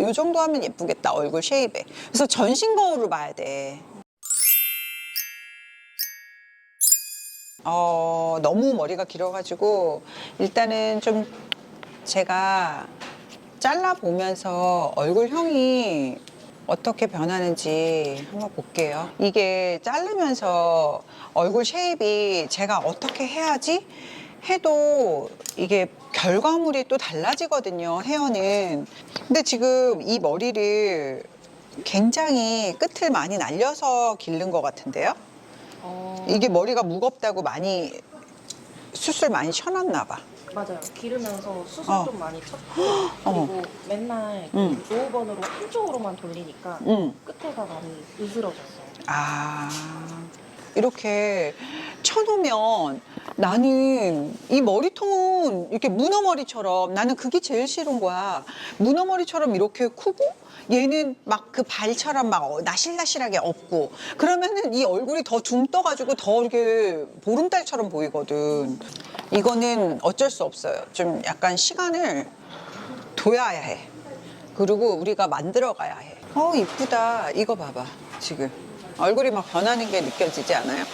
이 정도 하면 예쁘겠다 얼굴 쉐입에. 그래서 전신 거울을 봐야 돼. 어 너무 머리가 길어가지고 일단은 좀 제가 잘라 보면서 얼굴형이 어떻게 변하는지 한번 볼게요. 이게 자르면서 얼굴 쉐입이 제가 어떻게 해야지 해도 이게 결과물이 또 달라지거든요. 헤어는. 근데 지금 이 머리를 굉장히 끝을 많이 날려서 기른 것 같은데요. 어, 이게 머리가 무겁다고 많이 숱을 많이 쳐놨나 봐. 맞아요. 기르면서 수술 어. 좀 많이 쳤고 그리고 맨날 그 음. 노후번으로 한쪽으로만 돌리니까 응. 끝에가 많이 으스러졌어요. 아, 이렇게 쳐놓으면 나는 이 머리통은 이렇게 문어머리처럼 나는 그게 제일 싫은 거야. 문어머리처럼 이렇게 크고 얘는 막 그 발처럼 막 어, 나실나실하게 없고 그러면은 이 얼굴이 더 둥 떠가지고 더 이렇게 보름달처럼 보이거든. 이거는 어쩔 수 없어요. 좀 약간 시간을 둬야 해. 그리고 우리가 만들어 가야 해. 어, 이쁘다. 이거 봐봐. 지금. 얼굴이 막 변하는 게 느껴지지 않아요?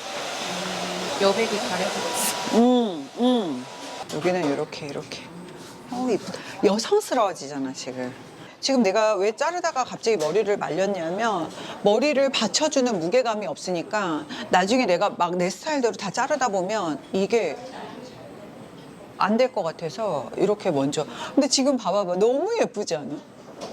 여백이 가려졌어. 음, 음. 여기는 이렇게, 이렇게. 어, 이쁘다. 여성스러워지잖아, 지금. 지금 내가 왜 자르다가 갑자기 머리를 말렸냐면 머리를 받쳐주는 무게감이 없으니까 나중에 내가 막 내 스타일대로 다 자르다 보면 이게 안 될 것 같아서 이렇게 먼저. 근데 지금 봐봐봐. 너무 예쁘지 않아?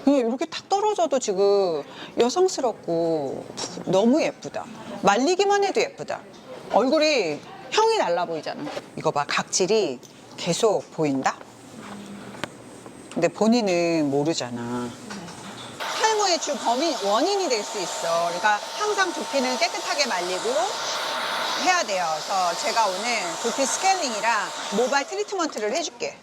이렇게 탁 떨어져도 지금 여성스럽고 너무 예쁘다. 말리기만 해도 예쁘다. 얼굴이 형이 달라 보이잖아. 이거 봐. 각질이 계속 보인다? 근데 본인은 모르잖아. 탈모의 주 범인, 원인이 될 수 있어. 그러니까 항상 두피는 깨끗하게 말리고 해야 돼요. 그래서 제가 오늘 두피 스케일링이랑 모발 트리트먼트를 해줄게.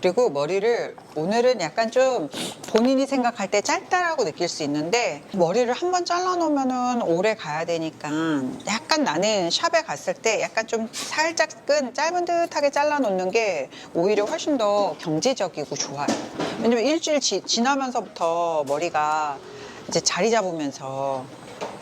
그리고 머리를 오늘은 약간 좀 본인이 생각할 때 짧다라고 느낄 수 있는데 머리를 한 번 잘라놓으면은 오래 가야 되니까 약간 나는 샵에 갔을 때 약간 좀 살짝은 짧은 듯하게 잘라놓는 게 오히려 훨씬 더 경제적이고 좋아요. 왜냐면 일주일 지, 지나면서부터 머리가 이제 자리 잡으면서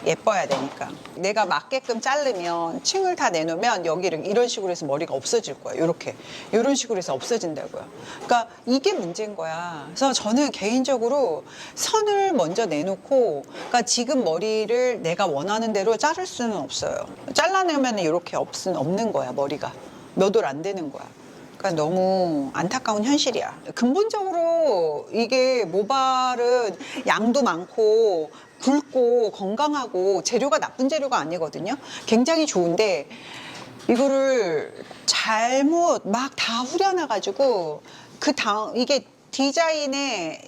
예뻐야 되니까. 내가 맞게끔 자르면 층을 다 내놓으면 여기를 이런 식으로 해서 머리가 없어질 거야. 이렇게. 이런 식으로 해서 없어진다고요 그러니까 이게 문제인 거야. 그래서 저는 개인적으로 선을 먼저 내놓고 그러니까 지금 머리를 내가 원하는 대로 자를 수는 없어요. 잘라내면 이렇게 없, 없는 거야 머리가. 몇 올 안 되는 거야. 그러니까 너무 안타까운 현실이야. 근본적으로 이게 모발은 양도 많고 굵고 건강하고 재료가 나쁜 재료가 아니거든요. 굉장히 좋은데 이거를 잘못 막 다 후려놔가지고 그 다음 이게 디자인에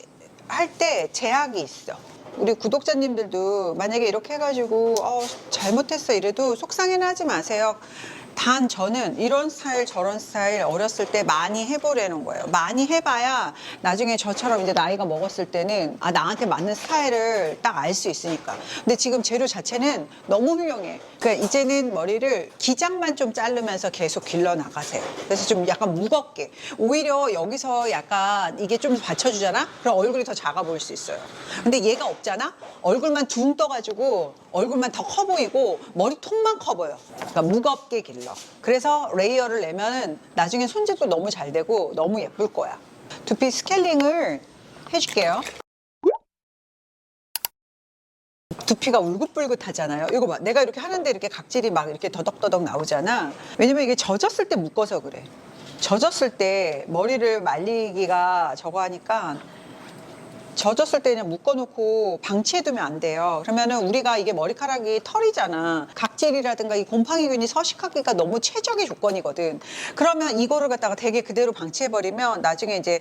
할 때 제약이 있어. 우리 구독자님들도 만약에 이렇게 해가지고 어, 잘못했어 이래도 속상해는 하지 마세요. 단 저는 이런 스타일 저런 스타일 어렸을 때 많이 해보려는 거예요. 많이 해봐야 나중에 저처럼 이제 나이가 먹었을 때는 아 나한테 맞는 스타일을 딱 알 수 있으니까. 근데 지금 재료 자체는 너무 훌륭해. 그러니까 이제는 머리를 기장만 좀 자르면서 계속 길러 나가세요. 그래서 좀 약간 무겁게. 오히려 여기서 약간 이게 좀 받쳐주잖아. 그럼 얼굴이 더 작아 보일 수 있어요. 근데 얘가 없잖아. 얼굴만 둥 떠가지고 얼굴만 더 커 보이고 머리통만 커 보여. 그러니까 무겁게 길러. 그래서 레이어를 내면은 나중에 손질도 너무 잘 되고 너무 예쁠 거야. 두피 스케일링을 해줄게요. 두피가 울긋불긋하잖아요. 이거 봐. 내가 이렇게 하는데 이렇게 각질이 막 이렇게 더덕더덕 나오잖아. 왜냐면 이게 젖었을 때 묶어서 그래. 젖었을 때 머리를 말리기가 저거 하니까 젖었을 때 그냥 묶어놓고 방치해두면 안 돼요. 그러면은 우리가 이게 머리카락이 털이잖아. 각질이라든가 이 곰팡이균이 서식하기가 너무 최적의 조건이거든. 그러면 이거를 갖다가 되게 그대로 방치해버리면 나중에 이제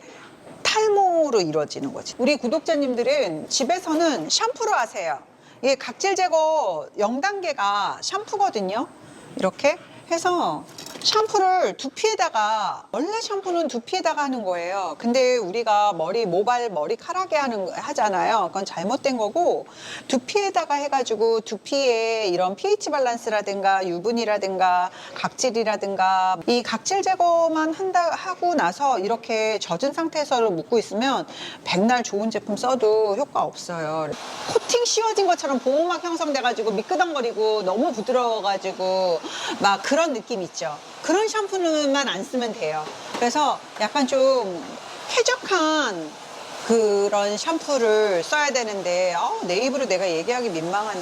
탈모로 이루어지는 거지. 우리 구독자님들은 집에서는 샴푸를 하세요. 이게 각질 제거 0단계가 샴푸거든요. 이렇게 해서 샴푸를 두피에다가 원래 샴푸는 두피에다가 하는 거예요. 근데 우리가 머리 모발 머리카락에 하는 거- 하잖아요. 그건 잘못된 거고 두피에다가 해가지고 두피에 이런 pH 밸런스라든가 유분이라든가 각질이라든가 이 각질 제거만 한다 하고 나서 이렇게 젖은 상태에서 묶고 있으면 백날 좋은 제품 써도 효과 없어요. 코팅 씌워진 것처럼 보호막 형성돼가지고 미끄덩거리고 너무 부드러워가지고 막 그런 느낌 있죠. 그런 샴푸만 안 쓰면 돼요. 그래서 약간 좀 쾌적한 그런 샴푸를 써야 되는데 어, 내 입으로 내가 얘기하기 민망하네.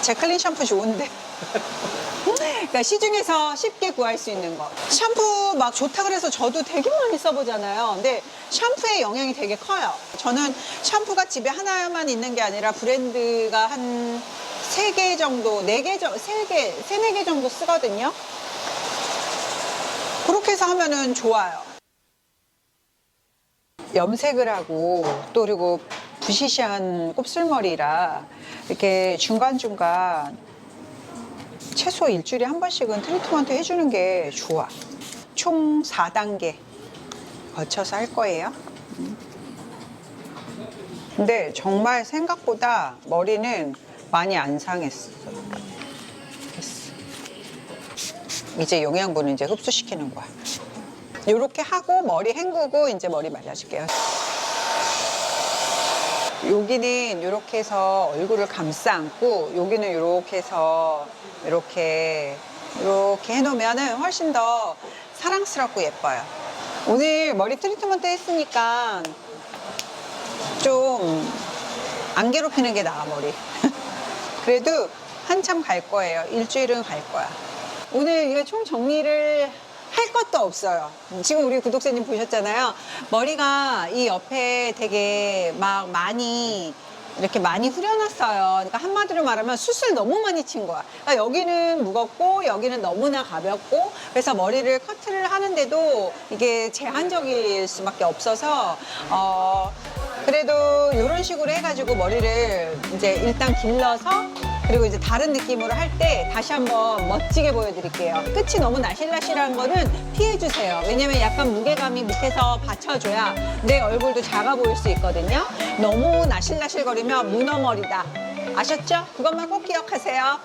제클린 샴푸 좋은데. 그러니까 시중에서 쉽게 구할 수 있는 거. 샴푸 막 좋다 그래서 저도 되게 많이 써보잖아요. 근데 샴푸의 영향이 되게 커요. 저는 샴푸가 집에 하나만 있는 게 아니라 브랜드가 한세개 정도, 네 개, 세 개, 세네 개 정도 쓰거든요. 그렇게 해서 하면은 좋아요. 염색을 하고 또 그리고 부시시한 곱슬머리라 이렇게 중간중간 최소 일주일에 한 번씩은 트리트먼트 해주는 게 좋아. 총 4단계 거쳐서 할 거예요. 음. 근데 정말 생각보다 머리는 많이 안 상했어. 이제 영양분을 이제 흡수시키는 거야. 이렇게 하고 머리 헹구고 이제 머리 말려줄게요. 여기는 이렇게 해서 얼굴을 감싸 안고 여기는 이렇게 해서 이렇게 이렇게 해놓으면은 훨씬 더 사랑스럽고 예뻐요. 오늘 머리 트리트먼트 했으니까 좀 안 괴롭히는 게 나아 머리. 그래도 한참 갈 거예요. 일주일은 갈 거야. 오늘 이거 총 정리를 할 것도 없어요. 지금 우리 구독자님 보셨잖아요. 머리가 이 옆에 되게 막 많이 이렇게 많이 후려놨어요. 그러니까 한마디로 말하면 숱을 너무 많이 친 거야. 그러니까 여기는 무겁고 여기는 너무나 가볍고 그래서 머리를 커트를 하는데도 이게 제한적일 수밖에 없어서 어 그래도 이런 식으로 해가지고 머리를 이제 일단 길러서 그리고 이제 다른 느낌으로 할 때 다시 한번 멋지게 보여드릴게요. 끝이 너무 나실나실한 거는 피해주세요. 왜냐면 약간 무게감이 밑에서 받쳐줘야 내 얼굴도 작아 보일 수 있거든요. 너무 나실나실거리면 문어머리다. 아셨죠? 그것만 꼭 기억하세요.